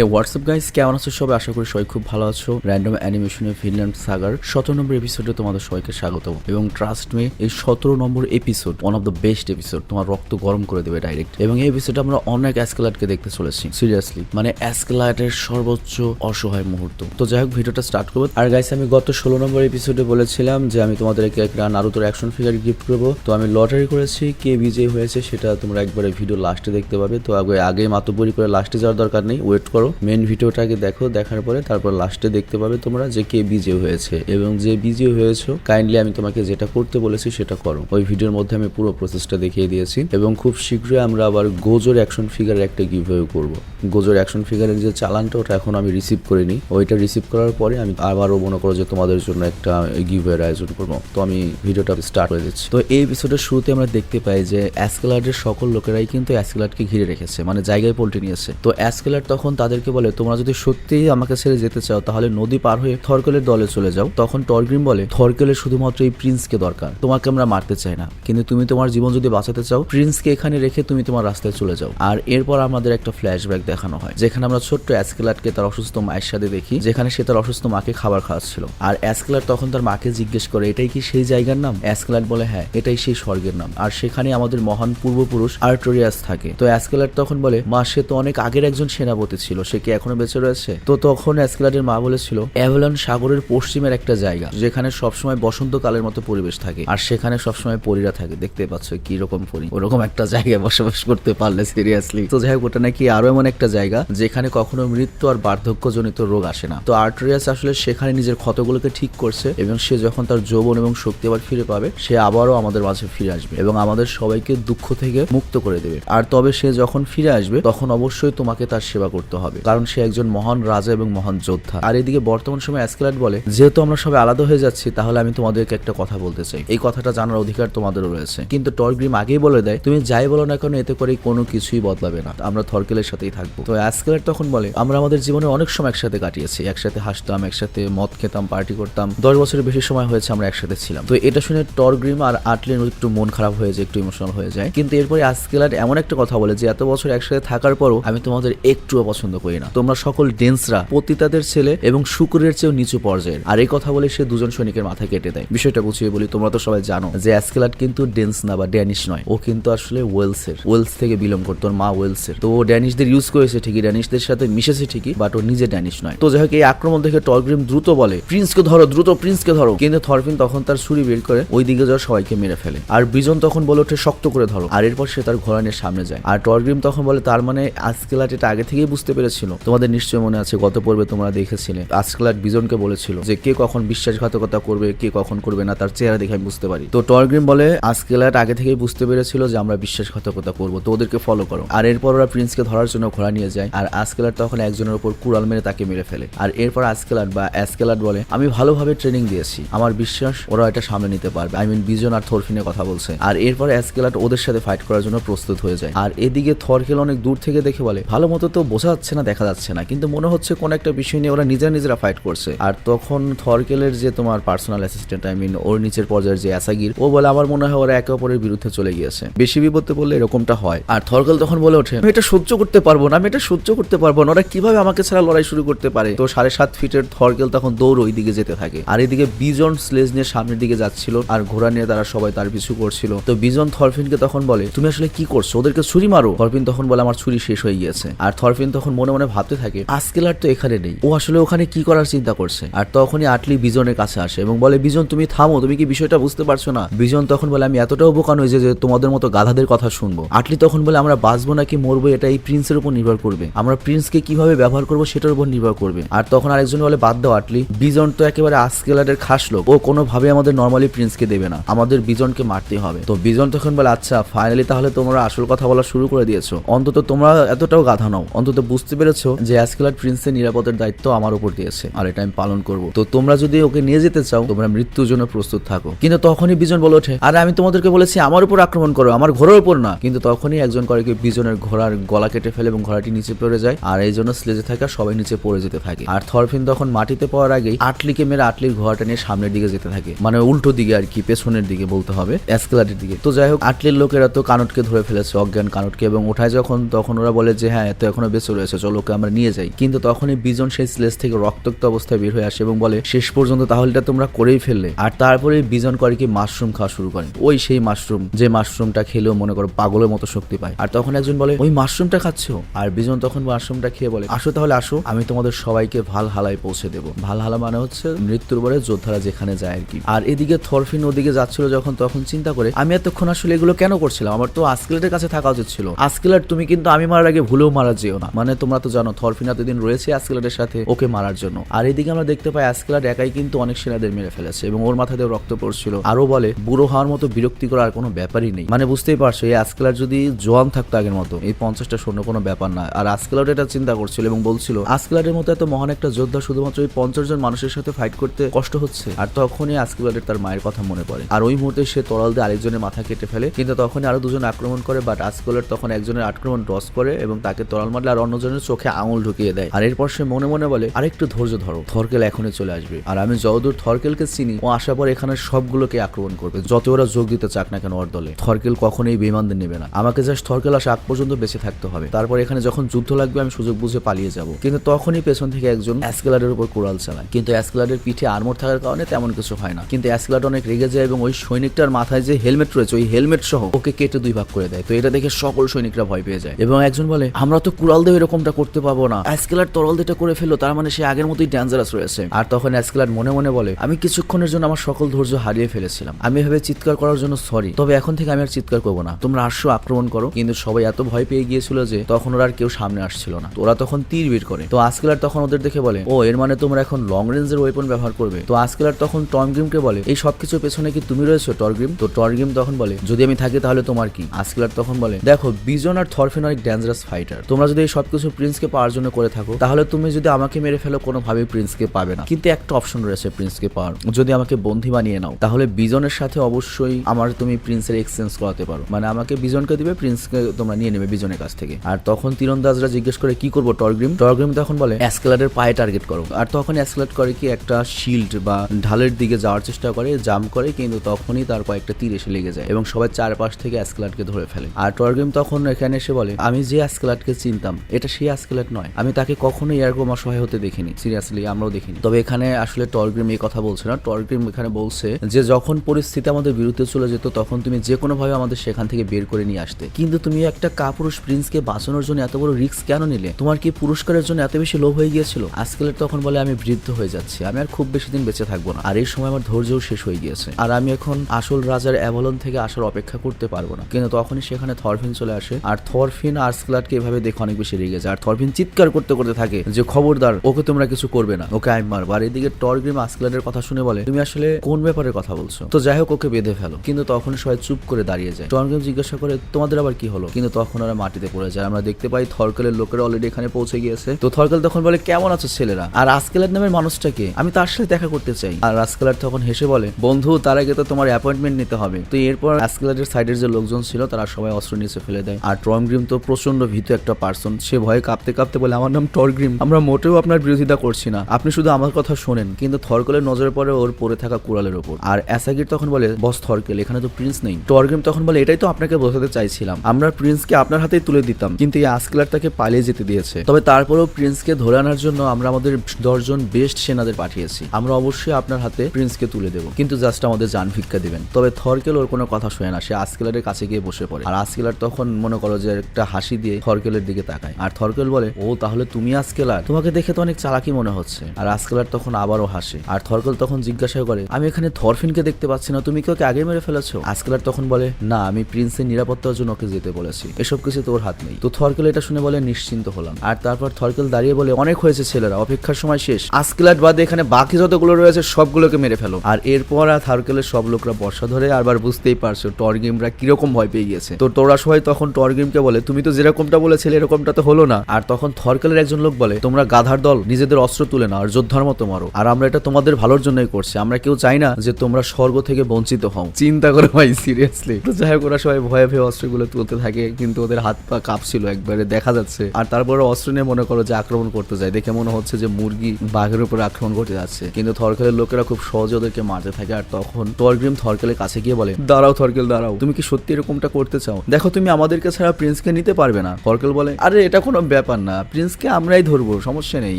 হে WhatsApp guys কেমন আছো সবাই? আশা করি সবাই খুব ভালো আছো। র্যান্ডম অ্যানিমেশনের ফিনল্যান্ড সাগার সতেরো নম্বর এপিসোডে তোমাদের সবাইকে স্বাগত এবং ট্রাস্ট মে এই সতেরো number episode one of the best episode তোমার রক্ত গরম করে দেবে ডাইরেক্ট এবং এই এপিসোডে আমরা অনেক অ্যাসকেলাটকে দেখতে চলেছি সিরিয়াসলি মানে অ্যাসকেলাটের সর্বোচ্চ অসহায় মুহূর্ত। তো যাই হোক, ভিডিওটা স্টার্ট করব। আর গাইস আমি গত ষোলো নম্বর এপিসোডে বলেছিলাম যে আমি তোমাদেরকে একটা নারুতোর অ্যাকশন ফিগার গিফট করব। তো আমি লটারি করেছি, কে বিজয়ী হয়েছে সেটা তোমরা একবারে ভিডিও লাস্টে দেখতে পাবে। তো আগে আগে মাতব্বরি করে লাস্টে যাওয়ার দরকার নেই ওয়েট করো। মেন ভিডিওটাকে দেখো, দেখার পরে তারপর লাস্টে দেখতে পাবে তোমরা যে কে বিজয়ী হয়েছে। এবং যে বিজয়ী হয়েছো কাইন্ডলি আমি তোমাকে যেটা করতে বলেছি সেটা করো। ওই ভিডিওর মধ্যে আমি পুরো প্রসেসটা দেখিয়ে দিয়েছি। এবং খুব শীঘ্রই আমরা আবার গোজোর অ্যাকশন ফিগারের একটা গিভ করব। গোজোর অ্যাকশন ফিগারের যে চালানটা, ওটা এখন আমি রিসিভ করিনি ওইটা রিসিভ করার পরে আমি আবারও মনে করো যে তোমাদের জন্য একটা গিভ আয়োজন করব। তো আমি ভিডিওটা স্টার্ট করে দিচ্ছি। তো এই এপিসোডের শুরুতে আমরা দেখতে পাই যে অ্যাসকেলার্ডের সকল লোকেরাই কিন্তু অ্যাসকেলার্ডকে ঘিরে রেখেছে। মানে জায়গায় পল্টে নিয়েছে। তো অ্যাসকেলার্ড তখন তাদেরকে বলে, তোমরা যদি সত্যিই আমাকে ছেড়ে যেতে চাও, তাহলে নদী পার হয়ে থরকেলের দলে চলে যাও। তখন টরগ্রিম বলে, থরকেলের শুধুমাত্র এই প্রিন্সকে দরকার, তোমাকে আমরা মারতে চাই না। কিন্তু তুমি তোমার জীবন যদি বাঁচাতে চাও, প্রিন্সকে এখানে রেখে তুমি তোমার রাস্তায় চলে যাও। আর এরপর আমাদের একটা ফ্ল্যাশ ফ্ল্যাশব্যাক দেখানো হয়, যেখানে আমরা ছোট্ট অ্যাসকেলারকে তার অসুস্থ মায়ের সাথে দেখি, যেখানে সে তার অসুস্থ মাকে খাবার খাওয়াচ্ছিল। আর অ্যাসকেলার তখন তার মাকে জিজ্ঞেস করে, এটাই কি সেই জায়গার নাম? অ্যাসকেলার বলে হ্যাঁ এটাই সেই স্বর্গের নাম। আর সেখানে আমাদের মহান পূর্বপুরুষ আর্টোরিয়াস থাকে। তো অ্যাসকেলার তখন বলে, মা, সে তো অনেক আগের একজন সেনাপতি ছিল। সে কি এখনও বেঁচে রয়েছে? তো তখন অ্যাসকেলারের মা বলেছিল, অ্যাভেলন সাগরের পশ্চিমের একটা জায়গা, যেখানে সবসময় বসন্তকালের মতো পরিবেশ থাকে, আর সেখানে সবসময় পরীরা থাকে। দেখতে পাচ্ছ কি রকম পরি, ওরকম একটা জায়গায় বসবাস করতে পারলে সিরিয়াসলি তো যাই হোক, ওটা নাকি আরও এমন একটা জায়গা, যেখানে কখনো মৃত্যু আর বার্ধক্যজনিত রোগ আসে না। তো আর্টোরিয়াস আসলে সেখানে নিজের ক্ষতগুলোকে ঠিক করছে, এবং সে যখন তার যৌবন এবং শক্তি আবার ফিরে পাবে, সে আবারও আমাদের মাঝে ফিরে আসবে, এবং আমাদের সবাইকে দুঃখ থেকে মুক্ত করে দেবে। আর তবে সে যখন ফিরে আসবে, তখন অবশ্যই তোমাকে তার সেবা করতে হবে। কারণ সে একজন মহান রাজা এবং মহান যোদ্ধা। আর এদিকে বর্তমান সময় অ্যাসকেলাট বলে, যেহেতু আমরা সবাই আলাদা হয়ে যাচ্ছি, তাহলে আমি তোমাদেরকে একটা কথা বলতে চাই। এই কথাটা জানার অধিকার তোমাদেরও রয়েছে। কিন্তু টর্গ্রিম আগেই বলে দেয়, তুমি যাই বলো না কেন, এতে করে কোনো কিছুই বদলাবে না। আমরা থরকেলের সাথেই থাকব। তো অ্যাসকেলাট তখন বলে, আমরা আমাদের জীবনে অনেক সময় একসাথে কাটিয়েছি। একসাথে হাসতাম, একসাথে মদ খেতাম পার্টি করতাম। দশ বছরের বেশি সময় হয়েছে আমরা একসাথে ছিলাম। তো এটা শুনে টর্গ্রিম আর আটলিন একটু মন খারাপ হয়ে যায়, একটু ইমোশনাল হয়ে যায়। কিন্তু এরপরে আজকেলার এমন একটা কথা বলে যে, এত বছর একসাথে থাকার পরও আমি তোমাদের একটুও পছন্দ করি না। তোমরা সকল ডেন্সরা, পতিতাদের ছেলে এবং শুকুরের চেয়েও নিচু পর্যায়ের। আর এই কথা বলে সে দুজন সৈনিকের মাথা কেটে দেয়। বিষয়টা বুঝিয়ে বলি, তোমরা তো সবাই জানো যে অ্যাসকেলাট কিন্তু ডেন্স না বা ড্যানিশ নয়। ও কিন্তু আসলে ওয়েলসের। ওয়েলস থেকে বিলং করতো, ওর মা ওয়েলসের। তো ও ড্যানিশদের ইউজ করেছে ঠিকই, ড্যানিশদের সাথে মিশেছে ঠিকই বাট ও নিজে ড্যানিশ নয়। তো যাই হোক, এই আক্রমণ দেখে টলগ্রিম দ্রুত বলে প্রিন্সকে ধরো, দ্রুত প্রিন্সকে ধরো। কিন্তু থরফিন তখন তার ছুরি বের করে ওই দিকে যাওয়া সবাইকে মেরে ফেলে। আর বিজন তখন বলে ওঠে, শক্ত করে ধরো। আর এরপর সে তার ঘোড়া নিয়ে সামনে যায়। আর টলগ্রিম তখন বলে, তার মানে আজকেলাট এটা আগে থেকেই বুঝতে পেরেছিল তোমাদের নিশ্চয়ই মনে আছে, গত পর্বে তোমরা দেখেছিলে। আজকেলাট বিজনকে বলেছিল যে, কে কখন বিশ্বাসঘাতকতা করবে, কে কখন করবে না, তার চেহারা দেখে আমি বুঝতে পারি। তো টলগ্রিম বলে, আজকেলাট আগে থেকেই বুঝতে পেরেছিল যে, আমরা বিশ্বাসঘাতকতা করব, তো ওদেরকে ফলো করো। আর এরপর ওরা প্রিন্সকে ধরার জন্য ঘোড়া নিয়ে যায়, আর আজকেলাট তখন একজনের উপর কুড়াল মেরে তাকে মেরে ফেলে। আর এরপর আজকেলাট বা অ্যাসকেলাট বলে, আমি ভালোভাবে ট্রেনিং দিয়েছি, আমার বিশ্বাস ওরা এটা সামনে নিতে পারবে। আই মিন বিজন আর থরফিনের কথা বলছে। আর এরপর অ্যাসকেলাট ওদের সাথে ফাইট করার জন্য প্রস্তুত হয়ে যায়। আর এদিকে থরকেল অনেক দূর থেকে দেখে বলে, ভালো মতো তো বোঝা যাচ্ছে না দেখা যাচ্ছে না। কিন্তু মনে হচ্ছে কোন একটা বিষয় নিয়ে ওরা নিজেরা নিজেরা ফাইট করছে। আর তখন থরকেলের যে তোমার পার্সোনাল অ্যাসিস্ট্যান্ট আই মিন ওর নিচের পর্যায়ের যে অ্যাসাগির, ও বলে আমার মনে হয় ওরা একে অপরের বিরুদ্ধে চলে গিয়েছে। বেশি বিপদে পড়লে এরকমটা হয়। আর থরকেল তখন বলে ওঠে এটা সহ্য করতে পারব না, আমি এটা সহ্য করতে পারব না। ওরা কীভাবে আমাকে ছাড়া লড়াই শুরু করতে পারে? তো সাড়ে সাত ফিটের থরকেল তখন দৌড় ওই দিকে যেতে থাকে। আর এদিকে বিজন স্লেজ নিয়ে সামনের দিকে যাচ্ছিল, আর ঘোড়া নিয়ে তারা সবাই তার পিছু করছিল। তো বিজন থরফিনকে তখন বলে, তুমি আসলে কি করছ? ওদেরকে ছুরি মারো? থরফিন তখন বলে, আমার ছুরি শেষ হয়ে গিয়েছে। আর থরফিন তখন মনে মনে মনে ভাবতে থাকে, আজকেলার তো এখানে নেই। ও আসলে ওখানে কি করার চিন্তা করছে? আর তখনই আটলি বিজনের কাছে আসে এবং বলে, বিজন, তুমি থামো, তুমি কি বিষয়টা বুঝতে পারছ না? বিজন তখন বলে, আমি এতটাও বোকান হয়েছে যে তোমাদের মতো গাধাদের কথা শুনব। আটলি তখন বলে, আমরা বাঁচবো নাকি মরবো এটা এই প্রিন্সের উপর নির্ভর করবে। আমরা প্রিন্সকে কীভাবে ব্যবহার করব সেটার উপর নির্ভর করবে। আর তখন আরেকজন বলে, বাদ দাও আটলি, বিজন তো একেবারে আজকেলারের খাস লোক। ও কোনোভাবে আমাদের নর্মালি প্রিন্সকে দেবে না। আমাদের বিজনকে মারতে হবে। তো বিজন তখন বলে আচ্ছা ফাইনালি তাহলে তোমরা আসল কথা বলা শুরু করে দিয়েছ। অন্তত তোমরা এতটাও গাধা নাও। অন্তত বুঝতে পেরেছ যে অ্যাসকেলার প্রিন্সের নিরাপদের দায়িত্ব আমার উপর দিয়েছে, আর এটা আমি পালন করব। তো তোমরা যদি ওকে নিয়ে যেতে চাও, তোমরা মৃত্যুর জন্য প্রস্তুত থাকো। কিন্তু তখনই বিজন বলে ওঠে, আরে, আমি তোমাদেরকে বলেছি আমার উপর আক্রমণ করো, আমার ঘোড়ার উপর না। কিন্তু তখনই একজন করে কি বিজনের ঘোড়ার গলা কেটে ফেলে এবং ঘোড়াটি নিচে পড়ে যায়, আর এই জন্য স্লেজে থাকা সবাই নিচে পড়ে যেতে থাকে। আর থরফিন তখন মাটিতে পড়ার আগেই আটলিকে মেরে আটলির ঘোড়াটা নিয়ে সামনের দিকে যেতে থাকে। মানে উল্টো দিকে আর কি, পেছনের দিকে বলতে হবে এসকেলাটের দিকে। তো যাই হোক, আটলির লোকেরা তো কানটকে ধরে ফেলেছে, অজ্ঞান কানটকে, এবং ওঠায় যখন, তখন ওরা বলে যে হ্যাঁ তো এখনও বেঁচে রয়েছে চলো আমরা নিয়ে যাই। কিন্তু তখনই বিজন সেই স্লেজ থেকে রক্তাক্ত অবস্থায় বের হয়ে আসে এবং বলে, শেষ পর্যন্ত তাহলে তোমরা করেই ফেললে। আর তারপরে বিজন করে কি মাশরুম খাওয়া শুরু করে। ওই সেই মাশরুম, যে মাশরুমটা খেলেও মনে করো পাগলের মতো শক্তি পায়। আর তখন একজন বলে, ওই মাশরুমটা খাচ্ছো? আর বিজন তখন মাশরুমটা খেয়ে বলে, আসো তাহলে আসো, আমি তোমাদের সবাইকে ভালো হালায় পৌঁছে দেবো। ভালো হালা মানে হচ্ছে মৃত্যুর পরে যোদ্ধারা যেখানে যায় আর কি। আর এদিকে থরফিন ওদিকে যাচ্ছিল যখন, তখন চিন্তা করে, আমি এতক্ষণ আসলে এগুলো কেন করছিলাম? আমার তো আস্কেলেটের কাছে থাকা উচিত ছিল। আস্কেলার তুমি কিন্তু আমি মারার আগে ভুলেও মারা যেও না। মানে তোমরা তো জানো, থরফিন এতদিন রয়েছে আস্কেলারের সাথে ওকে মারার জন্য। আর এদিকে আমরা দেখতে পাই আস্কেলার একাই কিন্তু অনেক সেনাদের মেরে ফেলেছে এবং ওর মাথাতেও রক্ত পড়ছিল। আরও বলে, বুড়ো হওয়ার মতো বিরক্তিকর আর কোনো ব্যাপারই নেই। মানে বুঝতেই পারছ, এই আস্কেলার যদি জোয়ান থাকতো আগের মতো, এই পঞ্চাশটা সৈন্য কোনো ব্যাপার না। আর আস্কেলার এটা চিন্তা করছিল এবং বলছিল আস্কেলারের মতো এত মহান একটা যোদ্ধা শুধুমাত্র এই পঞ্চাশ জন মানুষের সাথে ফাইট করতে কষ্ট হচ্ছে? আর তখনই আস্কেলারের তার মায়ের কথা মনে পড়ে। আর ওই মুহূর্তে সে তরাল দিয়ে আরেকজনের মাথা কেটে ফেলে, কিন্তু তখনই আরও দুজন আক্রমণ করে বাট আস্কেলার তখন একজনের আক্রমণ ডস করে এবং তাকে তরাল মারলে আর অন্যজনের চোখে আঙুল ঢুকিয়ে দেয়। আর এরপর সে মনে মনে বলে, আরেকটু ধৈর্য ধরো, থরকেল এখনই চলে আসবে। আর আমি যতদূর থরকেলকে চিনি, ও আসার পর এখানে সবগুলোকে আক্রমণ করবে, যত ওরা যোগ দিতে চাক না কেন ওর দলে। থরকেল কখনোই বিমানদের নেবে না। আমাকে জাস্ট থরকেল আসা আগ পর্যন্ত বেঁচে থাকতে হবে। তারপর এখানে যখন যুদ্ধ লাগবে, আমি সুযোগ বুঝে পালিয়ে যাব। কিন্তু তখনই পেছন থেকে একজন অ্যাসকেলারের উপর কোরাল চালায়। কিন্তু অ্যাসকেলারের পিঠে আর্মর থাকার কারণে তেমন কিছু হয় না। কিন্তু অ্যাসকেলার অনেক রেগে যায় এবং ওই সৈনিকটার মাথায় যে হেলমেট রয়েছে, ওই হেলমেট সহ ওকে কেটে দুই ভাগ করে দেয়। তো এটা দেখে সকল সৈনিকরা ভয় পেয়ে যায়। এবং একজন বলে, আমরা তো কুড়াল দিয়ে এরকমটা করতে পাবো না। অ্যাসকেলার তরল দিটা করে ফেলল, তার মানে সে আগের মতোই ডেঞ্জারাস রয়েছে। আর তখন অ্যাসকেলার মনে মনে বলে, আমি কিছুক্ষণের জন্য আমার সকল ধৈর্য হারিয়ে ফেলেছিলাম। আমি এভাবে চিৎকার করার জন্য সরি তবে এখন থেকে আমি আর চিৎকার করব না। তোমরা আসো, আক্রমণ করো। কিন্তু সবাই এত ভয় পেয়ে গিয়েছিল যে, তখন ওরা আর কেউ সামনে আসছিল না। ওরা তখন তীর বের করে। তো আজকেলার তখন ওদের দেখে বলে, ও, এর মানে তোমরা এখন লং রেঞ্জের ওয়েপন ব্যবহার করবে? তো আজকেলার তখন টর্মগ্রিমকে বলে, এই সবকিছু পেছনে কি তুমি রয়েছো টর্গ্রিম তো টর্গ্রিম তখন বলে, যদি আমি থাকি তাহলে তোমার কি? আজকেলার তখন বলে, দেখো বিজন আর থরফেন অনেক ডেঞ্জারাস ফাইটার তোমরা যদি এই সবকিছু প্রিন্সকে পাওয়ার জন্য করে থাকো, তাহলে তুমি যদি আমাকে মেরে ফেলো, কোনোভাবেই প্রিন্সকে পাবে না। কিন্তু একটা অপশন রয়েছে প্রিন্সকে পাওয়ার। যদি আমাকে বন্ধি বানিয়ে নাও, তাহলে বিজনের সাথে অবশ্যই আমার তুমি প্রিন্সের এক্সচেঞ্জ করাতে পারো। মানে আমাকে বিজনকে দিবে প্রিন্সকে তোমরা নিয়ে নেবে বিজনের কাছ থেকে। আর তখন তীরন্দাজরা জিজ্ঞেস করে, কি করব টর্গ্রিম টর্গ্রিম তখন বলে অ্যাসকেলারের পায়ে টার্গেট করো। আর তখন অ্যাসকেলার করে কি, একটা শিল্ড বা ঢালের দিকে যাওয়ার চেষ্টা করে জাম্প করে, কিন্তু তখনই তার কয়েকটা তীর এসে লেগে যায় এবং সবাই চারপাশ থেকে অ্যাসকেলারকে ধরে ফেলে। আর টর্গ্রিম তখন এখানে এসে বলে, আমি যে অ্যাসকেলারকে চিনতাম, এটা সেই অ্যাসকেলার নয়। আমি তাকে কখনোই এরকম অসহায় হতে দেখিনি। সিরিয়াসলি আমরাও দেখিনি। তবে এখানে আসলে টর্গ্রিম এই কথা বলছে না। টর্গ্রিম এখানে বলছে যে, যখন পরিস্থিতি আমাদের বিরুদ্ধে চলে যেত, তখন তুমি যে কোনো ভাবে আমাদের সেখান থেকে বের করে নিয়ে আসতে। কিন্তু তুমি একটা কাপুরুষ প্রিন্সকে বাঁচানোর জন্য এত বড় রিস্ক কেন নিলে? তোমার কি পুরস্কারের জন্য এত বেশি লোভ হয়ে গিয়েছিল? আজকালের তখন বলে, আমি বৃদ্ধ হয়ে যাচ্ছি। আমি আর খুব বেশি দিন বেঁচে থাকব না। আর এই সময় আমার ধৈর্যও শেষ হয়ে গিয়েছে। আর আমি এখন আসল রাজার অ্যাভলন থেকে আসার অপেক্ষা করতে পারব না। কিন্তু তখনই সেখানে থরফিন চলে আসে। আর থরফিন আর্সক্লাটকে এভাবে দেখে অনেক বেশি রেগে যায়। আর থরফিন চিৎকার করতে করতে থাকে যে, খবরদার, ওকে তোমরা কিছু করবে না। ওকে আমি মারবো আর এদিকে টরগ্রিম আর্সক্লাটের কথা শুনে বলে, তুমি আসলে কোন ব্যাপারে কথা বলছো? তো যাই হোক, ওকে বেঁধে ফেলো। কিন্তু তখন সবাই চুপ করে দাঁড়িয়ে যায়। টরগ্রিম জিজ্ঞাসা করে, তোমাদের আবার কি হলো? কিন্তু তখন ওরা মাটিতে পড়ে যায়। আমরা দেখতে পাই থরকেলের লোকেরা অলরেডি এখানে পৌঁছে গিয়েছে। তো থরকেল তখন বলে, কেমন আছো ছেলেরা? আর আজকেলের নামের মানুষটাকে আমি তার সাথে দেখা করতে চাই। আর আজকেলার তখন হেসে বলে, বন্ধু, তার আগে তো তোমার অ্যাপয়েন্টমেন্ট নিতে হবে। তো এরপর আজকেলারের সাইডের যে লোকজন ছিল, তারা সবাই অস্ত্র নিচে ফেলে দেয়। আর টর্মগ্রিম তো প্রচণ্ড ভীতু একটা পার্সন সে ভয়ে কাঁপতে কাঁপতে বলে, আমার নাম টর্গ্রিম আমরা মোটেও আপনার বিরোধিতা করছি না। আপনি শুধু আমার কথা শোনেন। কিন্তু থরকেলের নজরে পড়ে ওর পড়ে থাকা কুড়ালের ওপর। আর অ্যাসাগির তখন বলে, বস থরকেল এখানে তো প্রিন্স নেই। টর্গ্রিম তখন বলে, এটাই তো আপনাকে বোঝাতে চাইছিলাম। আমরা প্রিন্সকে আপনার হাতেই তুলে দিতাম, কিন্তু এই আজকেলার তাকে পালিয়ে যেতে দিয়েছে। তবে তারপরেও প্রিন্সকে ধরে আনার জন্য আমরা আমাদের দশজন বেস্ট সেনাদের পাঠিয়েছি। আমরা অবশ্যই আপনার হাতে প্রিন্সকে তুলে দেবো। কিন্তু জাস্ট আমাদের যান ভিক্ষা দিবেন। তবে থরকেল ওর কোনো কথা শোনে না। সে আজকেলারের কাছে গিয়ে বসে পড়ে। আর আজকেলার তখন মনে করো যে একটা হাসি দিয়ে থরকেলের দিকে তাকায়। আর থরকেল বলে, ও, তাহলে তুমি আজকেলার? তোমাকে দেখে তো অনেক চালাকি মনে হচ্ছে। আর আজকেলার তখন আবারও হাসে। আর থরকেল তখন জিজ্ঞাসা করে, আমি এখানে থরফিনকে দেখতে পাচ্ছি না, তুমি কি ওকে আগে মেরে ফেলেছো? আজকেলার তখন বলে, না, আমি প্রিন্সের নিরাপত্তার জন্য ওকে যেতে বলেছি। এসব কিছু তোর হাত নেই। তো থরকেল এটা শুনে বলে, নিশ্চিন্ত হলাম। আর তারপর থরকেল দাঁড়িয়ে বলে, অনেক হয়েছে ছেলেরা, অপেক্ষার সময় শেষ। আজকেলার বাদে এখানে বাকি যতগুলো রয়েছে, সবগুলোকে মেরে ফেলো। আর এরপর আর থার্কেলের সব লোকরা বর্ষা ধরে আবার বুঝতেই পারছ, টর্গিমরা কীরকম ভয় পেয়ে গিয়েছে। তো তোরা সবাই তখন টর্গিমকে বলে, তুমি তো যেরকমটা বলেছিলে, এরকমটা তো হলো না। আর তখন থরকেলের একজন লোক বলে, তোমরা গাধার দল, নিজেদের অস্ত্র তুলে না আর যোদ্ধার মতো মারো। আর আমরা এটা তোমাদের ভালোর জন্যই করছি। আমরা কেউ চাই না যে তোমরা স্বর্গ থেকে বঞ্চিত হও। চিন্তা করো ভাই সিরিয়াসলি তো যাই হোক, ওরা সবাই ভয়ে ভয়ে অস্ত্রগুলো তুলতে থাকে, কিন্তু ওদের হাত পা কাঁপছিল একবারে, দেখা যাচ্ছে। আর তারপরে অস্ত্র নিয়ে মনে করো যে আক্রমণ করতে যায়। দেখে মনে হচ্ছে যে মুরগি বাঘের উপর আক্রমণ করতে যাচ্ছে। কিন্তু থরকেলের লোকেরা খুব সহজে ওদেরকে মারতে থাকে। আর তখন টর্গ্রিম থরকেলের কাছে গিয়ে বলে, দাঁড়াও থরকেল, দাঁড়াও। তুমি কি সত্যি এরকমটা করতে চাও? দেখো, তুমি আমাদেরকে ছাড়া প্রিন্সকে নিতে পারবে না। থরকেল বলে, আরে, এটা কোনো ব্যাপার না। প্রিন্সকে আমরাই ধরবো, সমস্যা নেই।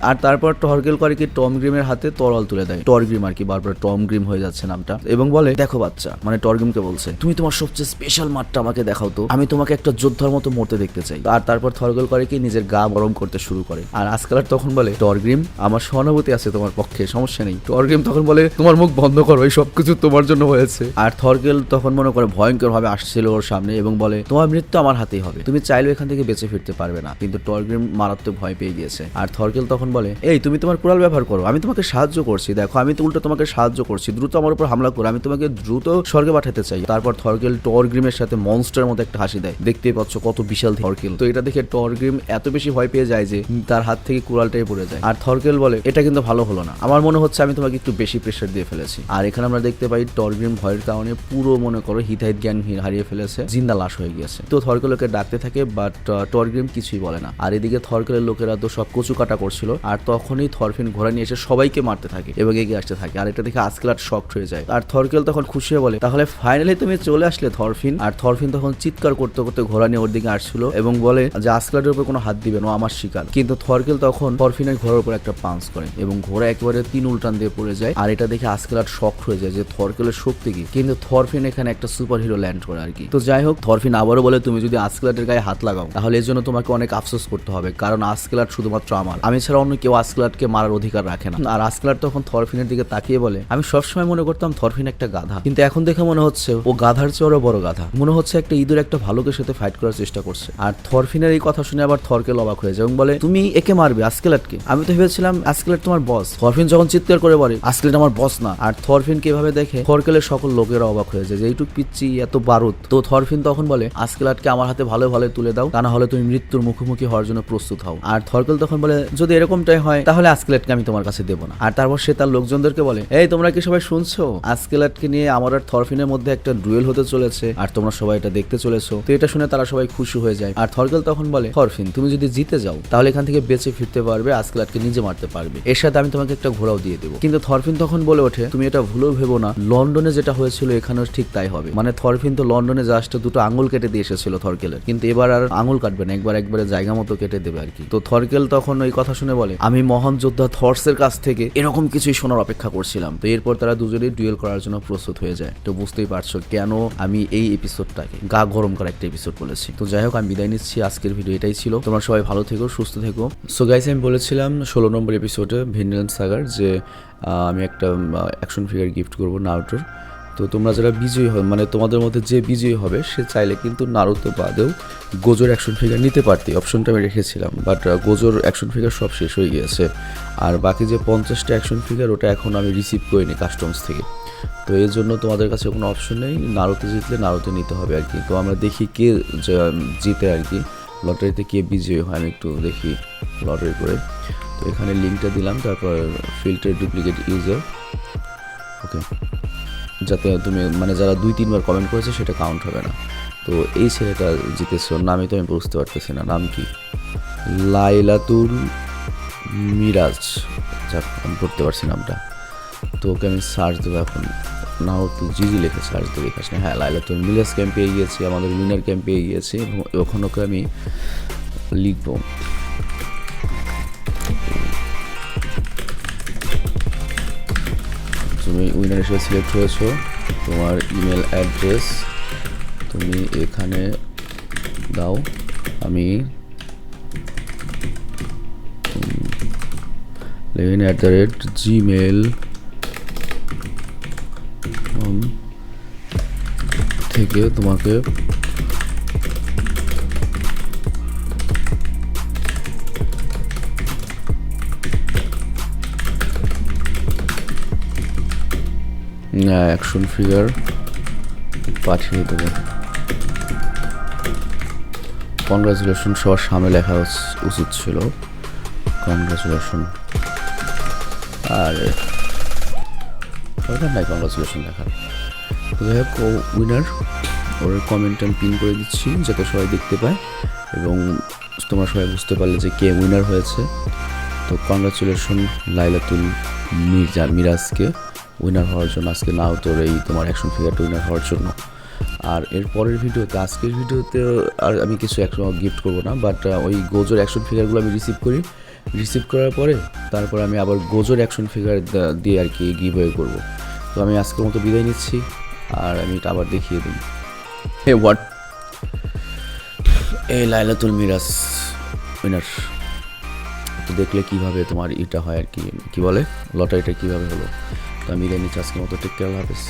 আর তারপর টর্গেল করে কি টম গ্রিমের হাতে তরল তুলে দেয়। টর গ্রিম আর কি, বারবার টম গ্রিম হয়ে যাচ্ছে নামটা। এবং বলে, দেখো বাচ্চা মানে টরগ্রিমকে বলছে, তুমি তোমার সবচেয়ে স্পেশাল মাঠটা আমাকে দেখাও তো। আমি তোমাকে একটা যোদ্ধার মতো মরতে দেখতে চাই। আর তারপর থরগল করে কি নিজের গা গরম করতে শুরু করে। আর আজকাল তখন বলে, টরগ্রিম, আমার সহানুভূতি আছে তোমার পক্ষে, সমস্যা নেই। টরগ্রিম তখন বলে, তোমার মুখ বন্ধ করো, এই সবকিছু তোমার জন্য হয়েছে। আর থরগেল তখন মনে করে ভয়ঙ্কর ভাবে আসছিল ওর সামনে এবং বলে, তোমার মৃত্যু আমার হাতেই হবে। তুমি চাইলেও এখান থেকে বেঁচে ফিরতে পারবে না। কিন্তু টরগ্রিম মারাত্মক ভয় পেয়ে গিয়েছে। আর থরগেল তখন বলে, এই, তুমি তোমার কুড়াল ব্যবহার করো, আমি তোমাকে সাহায্য করছি। দেখো, আমি তো উল্টো তোমাকে সাহায্য করছি, দ্রুত আমার উপর হামলা করো, আমি তোমাকে দ্রুত স্বর্গে পাঠাতে চাই। তারপর থরগেল টরগ্রিমের সাথে মনস্টার মতো একটা হাসি দেয়। দেখতেই পাচ্ছ কত বিশাল থরকেল। তো এটা দেখে টরগ্রিম এত বেশি ভয় পেয়ে যায় যে তার হাত থেকে কুড়ালটাই পড়ে যায়। আর থরকেল বলে, এটা কিন্তু ভালো হলো না। আমার মনে হচ্ছে আমি তোমাকে একটু বেশি প্রেশার দিয়ে ফেলেছি। আর এখানে আমরা দেখতে পাই টরগ্রিম ভয়ের কারণে পুরো, মনে করো, হিতাহিত জ্ঞান হারিয়ে ফেলেছে, জিন্দা লাশ হয়ে গিয়েছে। তো থরকেল ওকে ডাকতে থাকে, বাট টরগ্রিম কিছুই বলে না। আর এদিকে থরকেলের লোকেরা তো সব কচু কাটা করছিল, আর তখনই থরফিন ঘোড়া নিয়ে এসে সবাইকে মারতে থাকে এবং এগিয়ে আসতে থাকে, আর এটা দেখে আজকেলার শক্ট হয়ে যায়। আর থরকেল তখন খুশি হয়ে বলে, তাহলে ফাইনালি তুমি চলে আসলে থরফিন? আর থরফিন তখন চিৎকার করতে করতে ঘোড়া নিয়ে ওর দিকে আসছিল এবং বলে, যে আজকেলারের উপর কোনো হাত দিবে না, ও আমার শিকার। কিন্তু থরকেল তখন থরফিনের ঘোড়ার উপর একটা পাঞ্চ করে এবং ঘোড়া একেবারে তিন উল্টান দিয়ে পড়ে যায়, আর এটা দেখে আজকেলার শক হয়ে যায় যে থরকেলের শক্তি কি। কিন্তু থরফিন এখানে একটা সুপার হিরো ল্যান্ড করে আর কি। তো যাই হোক, থরফিন আবারও বলে, তুমি যদি আজকেলাটের গায়ে হাত লাগাও, তাহলে এর জন্য তোমাকে অনেক আফসোস করতে হবে, কারণ আজকেলাট শুধুমাত্র আমার। আমি ছাড়া অন্য কেউ আজকেলাটকে মারার অধিকার রাখে না। আর আজকেলাট তখন থরফিনের দিকে তাকিয়ে বলে, আমি সবসময় মনে করতাম থরফিন একটা গাধা। কিন্তু এখন দেখে মনে হচ্ছে, ও গাধার চেয়েও বড় গাধা। মনে হচ্ছে একটা ইঁদুর একটা ভালুকের সাথে ফাইট করার চেষ্টা করছে। আর থরফিনের এই কথা শুনে আবার থরকেল অবাক হয়ে যায় এবং বলে, তুমি একে মারবে আজকেলাটকে আমি তো ভেবেছিলাম আজকেলাট তোমার বস থরফিন যখন চিৎকার করে বলে আজকেলাট আমার বস না। আর থরফিন কীভাবে দেখে, থরকেলের সকল লোকেরা অবাক হয়ে যায় যে, এইটুক পিচ্ছি এত বারুদ। তো থরফিন তখন বলে আজকেলাটকে আমার হাতে ভালো ভালো তুলে দাও, তা না হলে তুমি মৃত্যুর মুখোমুখি হওয়ার জন্য প্রস্তুত হও। আর থরকেল তখন বলে, যদি এরকমটাই হয়, তাহলে আজকেলাটকে আমি তোমার কাছে দেবো না। আর তারপর সে তার লোকজনদেরকে বলে, এই, তোমরা কি সবাই শুনছো? আজকেলাটকে নিয়ে আমার আর থরফিনের মধ্যে একটা ডুয়েল হতে চলেছে, আর তোমরা সবাই এটা দেখতে চলেছো। তো এটা শুনে তারা সবাই খুশি হয়ে যায়। আর থরকেল তখন বলে, থরফিন, তুমি যদি জিতে যাও, তাহলে এখান থেকে বেঁচে ফিরতে পারবে, আজকেলাটকে নিজে মারতে পারবে। এর সাথে আমি তোমাকে একটা ঘোড়াও দিয়ে দেবো। কিন্তু থরফিন তখন বলে ওঠে, তুমি এটা ভুলেও ভেবো না, লন্ডনে যেটা হয়েছিল এখানেও ঠিক তাই হবে। মানে থরফিন তো লন্ডনে জাস্ট দুটো আঙুল কেটে দিয়ে এসেছিল থরকেলের। কিন্তু এবার আর আঙুল কাটবে না, একবার একবারে জায়গা মতো কেটে দেবে আর কি। তো থরকেল তখন ওই কথা শুনে বলে, আমি মহান যোদ্ধা থর্সের কাছ থেকে এরকম কিছুই শোনার অপেক্ষা করছিলাম। তো এরপর তারা দুজনেই ডুয়েল করার জন্য প্রস্তুত হয়ে যায়। তো বুঝতেই পারছ কেন আমি এই এপিসোডটাকে গা গরম করা একটা এপিসোড বলেছি। তো যাই হোক, আমি বিদায় নিচ্ছি। আজকের ভিডিও এটাই ছিল। তোমরা সবাই ভালো থেকো, সুস্থ থেকো। সো গাইস আমি বলেছিলাম ষোলো নম্বর এপিসোডে ভিনল্যান্ড সাগার যে আমি একটা অ্যাকশন ফিগার গিফট করব নাউটোর তো তোমরা যারা বিজয়ী হবে মানে তোমাদের মধ্যে যে বিজয়ী হবে, সে চাইলে কিন্তু নারুতো বাদেও গোজোর অ্যাকশন ফিগার নিতে পারতি। অপশনটা আমি রেখেছিলাম বাট গোজোর অ্যাকশন ফিগার সব শেষ হয়ে গিয়েছে। আর বাকি যে পঞ্চাশটা অ্যাকশন ফিগার ওটা এখন আমি রিসিভ করিনি কাস্টমস থেকে। তো এর জন্য তোমাদের কাছে কোনো অপশন নেই, নারুতে জিতলে নারুতে নিতে হবে আর কি। তো আমরা দেখি কে জিতে আর কি। লটারিতে কে বিজয়ী হয়, আমি একটু দেখি লটারি করে। তো এখানে লিঙ্কটা দিলাম, তারপর ফিল্টার ডুপ্লিকেট ইউজার ওকে যাতে তুমি মানে যারা দুই, তিনবার কমেন্ট করেছে, সেটা কাউন্ট হবে না। তো এই ছেলেটা জিতেছে, ওর নামই তো আমি বুঝতে পারতেছি না, নাম কি? লাইলাতুল মিরাজ। যাক, আমি পড়তে পারছি নামটা। তো ওকে আমি সার্চ দেবো এখন। না, ও তো জিজি লেখে সার্চ দেবো এখানে হ্যাঁ লাইলাতুল মিরাজ ক্যাম্প গিয়েছি, আমাদের উইনার ক্যাম্প গিয়েছি, এবং ওখানে ওকে আমি লিখব। তুমি উইনার হিসেবে সিলেক্ট হয়েছো, তোমার ইমেল অ্যাড্রেস তুমি এখানে দাও, আমি লেভিন অ্যাট দ্য রেট জিমেল থেকে তোমাকে অ্যাকশন ফিগার পাঠিয়ে দেবে। কংগ্রাচুলেশন সবার সামনে লেখা উচিত ছিল। কংগ্রাচুলেশন আর দরকার নাই কংগ্রাচুলেশন লেখার। যাই হোক উইনার ওর কমেন্ট আমি পিন করে দিচ্ছি যাতে সবাই দেখতে পায় এবং তোমরা সবাই বুঝতে পারলে যে কে উইনার হয়েছে। তো কংগ্রাচুলেশন লাইলাতুল মির্জা মিরাজকে। উইনার হওয়ার জন্য আজকে নাও তোর এই তোমার অ্যাকশন ফিগারটা উইনার হওয়ার জন্য। আর এর পরের ভিডিওতে, আজকের ভিডিওতে আর আমি কিছু একশো গিফট করব না বাট ওই গোজোর অ্যাকশন ফিগারগুলো আমি রিসিভ করি। রিসিভ করার পরে, তারপর আমি আবার গোজোর অ্যাকশন ফিগার দিয়ে আর কি গিভ ওয়ে করব। তো আমি আজকের মতো বিদায় নিচ্ছি, আর আমি এটা আবার দেখিয়ে দিই। হে হোয়াট এই লাইলাতুল মিরাজ উইনার তো দেখলে কীভাবে তোমার ইটা হয় আর কি কি বলে? লটারিটা কীভাবে হলো? তো আমি বিদায় নিচ্ছি আজকের মতো টেক কেয়ার হাফেজ